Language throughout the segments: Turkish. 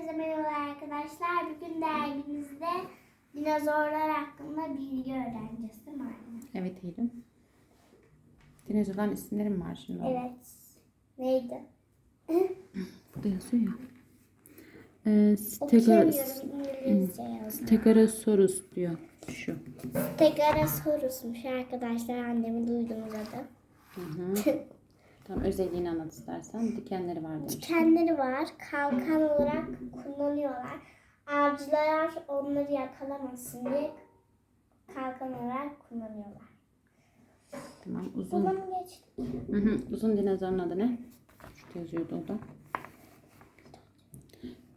Herkese merhaba arkadaşlar. Bugün dergimizde dinozorlar hakkında bilgi öğreneceğiz değil mi anne? Evet Eylül. Dinozorların isimleri mi var şimdi? Evet. Neydi? Burada yazıyor ya. Ee, İngilizce yazıyor. Stegosaurus diyor. Şu. Stegosaurus'muş arkadaşlar. Annemin duyduğunuz adı. Hı hı. Tamam özelliğini anlat istersen. Dikenleri var demiş. Dikenleri var. Kalkan olarak kullanıyorlar. Avcılar onları yakalamasın diye kalkan olarak kullanıyorlar. Tamam uzun. Bunu mu geçtik? Hı hı. Uzun dinozorun adı ne? Şurada yazıyordu o da.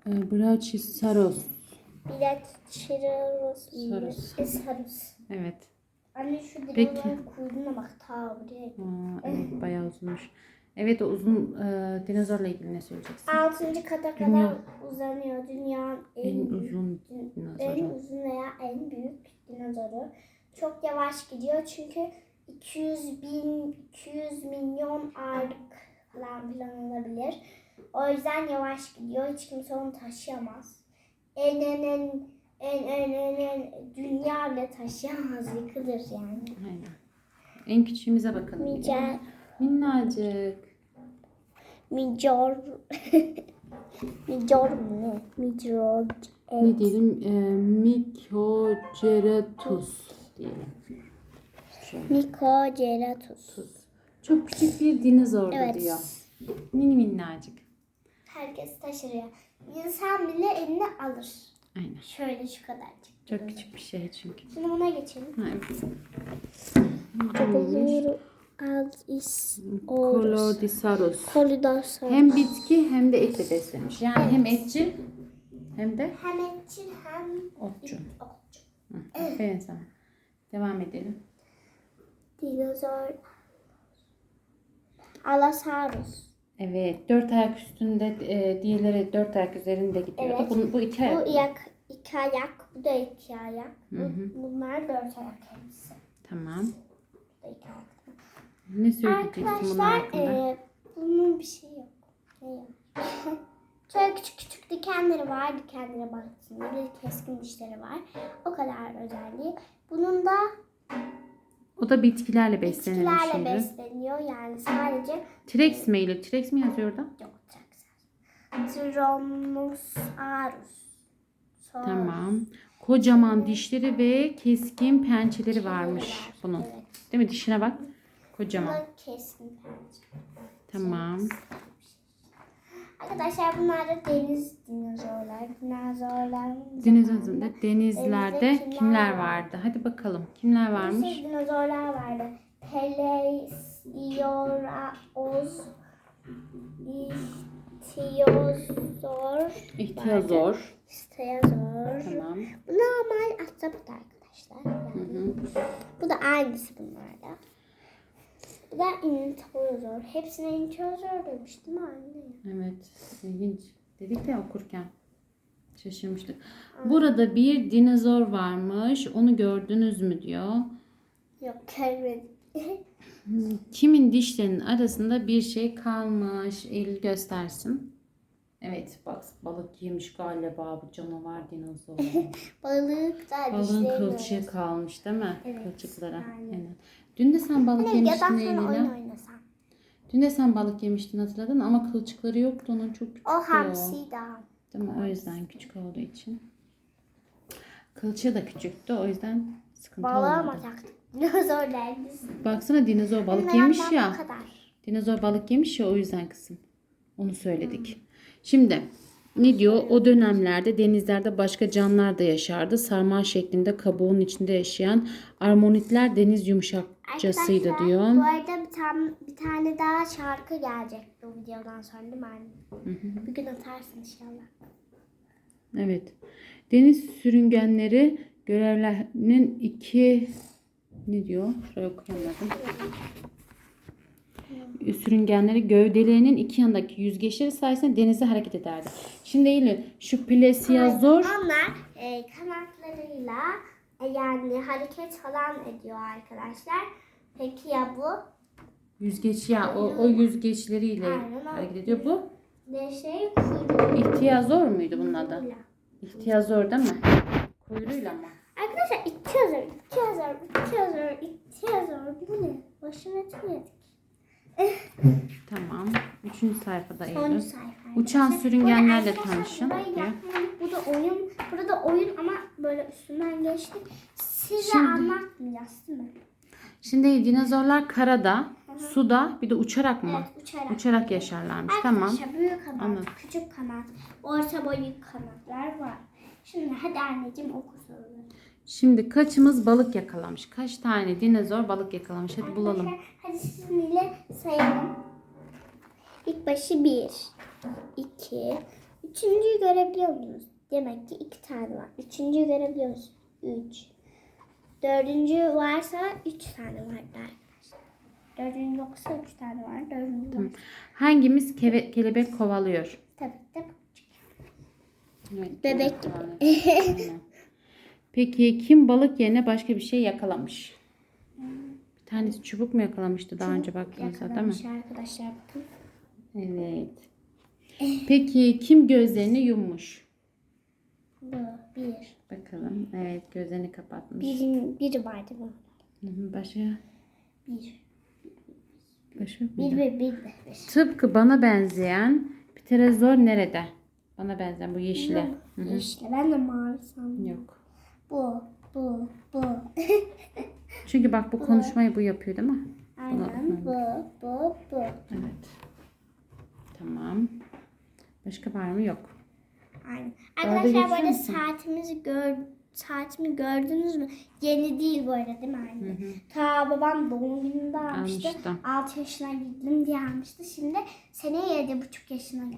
Ee, Brachysaurus. Sarus. Sarus. Evet. Anne şu dinozorun kuyruğuna bak ta buraya. Aa, evet bayağı uzunmuş. Evet o uzun e, dinozorla ilgili ne söyleyeceksin? Altıncı kata kadar Dünya- uzanıyor. Dünyanın en, En büyük- uzun en dinozoru. uzun veya en büyük dinozoru. Çok yavaş gidiyor çünkü 200 bin, 200 milyon ağırlık falan filan olabilir. O yüzden yavaş gidiyor. Hiç kimse onu taşıyamaz. En en en en en en, en dünya bile taşıyamaz. Yıkılır yani. Aynen. En küçüğümüze bakalım. Micer, Minnacık. Mijor mu ne? Mijor Ne diyelim? E, Microceratus diyelim. Mikoceratus. Çok küçük bir dinozor Evet. diyor. Mini minnacık. Herkes taşırıyor. İnsan bile eline alır. Aynen. Şöyle şu kadarcık. Çok küçük bir şey çünkü. Şimdi buna geçelim. Evet. Bulur az is. Kolodisaurus. Hem bitki hem de etle beslemiş. Yani hem etçil hem de Hem etçil hem otçul. otçul. Hı, Aferin sana. Devam edelim. Dinozor. Allosaurus. Evet. Dört ayak üstünde e, diğerleri dört ayak üzerinde gidiyordu. Evet. Bunun, bu iki Bu ayak. İki ayak, bu da iki ayak. Hı hı. Bunlar dört ayak hepsi. Tamam. Bu da iki ayak. Ne söyleyeceksin bunun Arkadaşlar hakkında? e, bunun bir şey yok. Ne yok? Şöyle küçük küçük dikenleri var. Dikenlere baktığında bir keskin dişleri var. O kadar özelliği. Bunun da O da bitkilerle besleniyor bitkilerle şimdi. besleniyor. Yani sadece T-Rex mi Eylül? T-Rex mi yazıyor orada? yok çok Tamam. Kocaman dişleri ve keskin pençeleri varmış var. bunun. Değil mi? Dişine bak. Kocaman. keskin pençe. Tamam. Arkadaşlar bunlar da deniz dinozorlar. Dinozorların Dinozorunda denizlerde Denizde kimler, kimler vardı? Hadi bakalım. Kimler Bir varmış? sürü dinozorlar vardı. Peleiosaurus, Ichthyosaur, İhtiyazor. Stegosaurus. Tamam. Bu normal ahtapot arkadaşlar. Yani. hı. Bu da aynısı bunlarda. Bu da Introsaur. Hepsine Introsaur demiş değil mi anne? Evet. İlginç. Dedik de okurken. Şaşırmıştık. Burada bir dinozor varmış. Onu gördünüz mü diyor. Yok görmedim. Kimin dişlerinin arasında bir şey kalmış? Eylül göstersin. Evet bak balık yemiş galiba bu canavar dinozor. Balık da Balığın kılçığı var. kalmış değil mi? Evet, Kılçıklara. aynen. Aynen. Dün de sen balık Anne yemiştin Eylül'e. Dün de sen balık yemiştin hatırladın mı? ama kılçıkları yoktu onun çok küçüktü. O hamsiydi. Değil mi? O yüzden küçük olduğu için. Kılçığı da küçüktü o yüzden sıkıntı Balığa mı olmadı. taktık? Dinozorlar biz. Baksana dinozor balık Anne, yemiş ya. Bu kadar. Dinozor balık yemiş ya o yüzden kızım. Onu söyledik. Şimdi ne diyor? O dönemlerde denizlerde başka canlılar da yaşardı. Sarmal şeklinde kabuğun içinde yaşayan armonitler deniz yumuşakçasıydı Arkadaşlar, diyor. Bu arada bir tane, bir tane daha şarkı gelecek bu videodan sonra değil mi anne? Bir gün atarsın inşallah. Evet. Deniz sürüngenleri görevlerinin iki ne diyor? Şuraya okuyamadım. Sürüngenleri gövdelerinin iki yanındaki yüzgeçleri sayesinde denizde hareket ederdi. Şimdi Eylül şu plesiazor Onlar e, kanatlarıyla e, yani hareket falan ediyor arkadaşlar. Peki ya bu? yüzgeç ya o, o yüzgeçleriyle Aynen hareket ediyor. Bu de şey kuyruğu. İhtiyazor muydu bunun adı? İhtiyazor değil mi? Kuyruğuyla mı? Arkadaşlar ihtiyazor, ihtiyazor, ihtiyazor, ihtiyazor. Bu ne? Başına etmedik. Tamam. Üçüncü sayfada Sonuncu Eylül. sayfa. Uçan arkadaşlar. sürüngenlerle tanışın diyor. Bu da oyun. Burada oyun ama böyle üstünden geçtik. Size Şimdi- anlatmayacağız değil mi? Şimdi dinozorlar karada, suda bir de uçarak mı? Evet uçarak. Uçarak yaşarlarmış. Tamam. Arkadaşlar büyük kanat, Anladım. küçük kanat, orta boyut kanatlar var. Şimdi hadi anneciğim oku soruları. Şimdi kaçımız balık yakalamış? Kaç tane dinozor balık yakalamış? Hadi bulalım. Hadi sizinle sayalım. İlk başı bir, iki, üçüncüyü görebiliyor musunuz? Demek ki iki tane var. Üçüncüyü görebiliyor musunuz? Üç. Dördüncü varsa üç tane var arkadaşlar. Dördüncü yoksa üç tane var. Dördüncü var. Hangimiz keve- kelebek kovalıyor? Tabii tabii. Evet, Bebek kovalıyor. Peki kim balık yerine başka bir şey yakalamış? Bir tanesi çubuk mu yakalamıştı daha önce baktığımızda değil mi? Arkadaşlar bakın. Evet. Peki kim gözlerini yummuş? Bu bir. Bakalım. Evet gözlerini kapatmış. Biri var değil mi? Hı hı, Başka? Bir. Başka? Bir bir ve bir. Tıpkı bana benzeyen pterozor nerede? Bana benzeyen bu yeşile. İşte ben de mavi sandım. Yok. Bu, bu, bu. Çünkü bak bu konuşmayı bu yapıyor değil mi? Aynen bu, bu, bu. Evet. Tamam. Başka var mı? Yok. Aynen. Arkadaşlar bu geçiyor arada musun? saatimizi gör saatimi gördünüz mü? Yeni değil bu arada değil mi anne? Hı hı. Ta babam doğum gününde almıştı. Almıştı. 6 yaşına girdim diye almıştı. Şimdi seneye 7,5 yaşına geldi.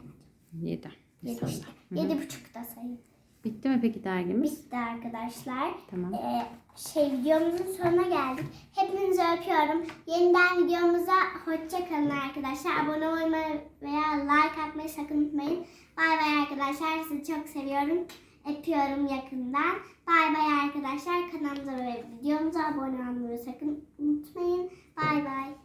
Yedi. Yedi İnşallah. işte. 7,5 da sayın. Bitti mi peki dergimiz? Bitti arkadaşlar. Tamam. Ee, şey videomuzun sonuna geldik. Hepinizi öpüyorum. Yeniden videomuza hoşça kalın arkadaşlar. Abone olmayı veya like atmayı sakın unutmayın. Bay bay arkadaşlar. Sizi çok seviyorum. Öpüyorum yakından. Bay bay arkadaşlar. Kanalımıza ve videomuza abone olmayı sakın unutmayın. Bay bay.